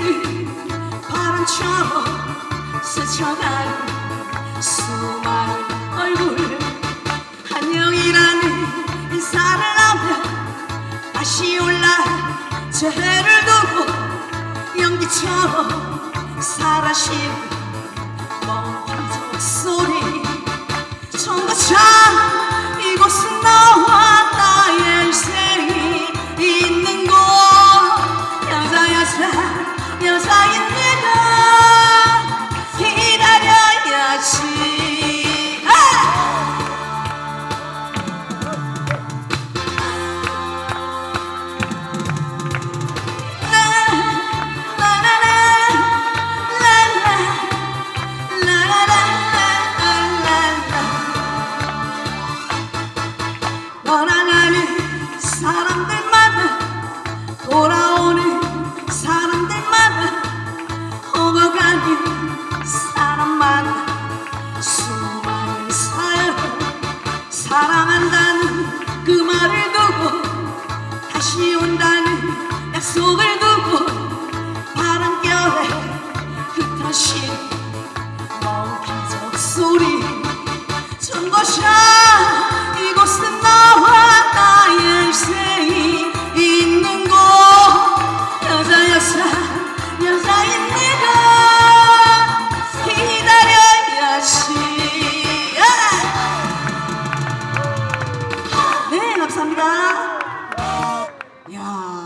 는 바람처럼 스쳐가는 수많은 얼굴. 안녕이라는 인사를 하며 다시 올라 재해를 두고 연기처럼 사라지는 사람들마다 돌아오는 사람들마다 오고 가는 사람마다 수많은 사연 사랑한다는 그 말을 두고 다시 온다는 약속을 두고 바람결에 흩어진 멍긴 소리 감사합니다. 야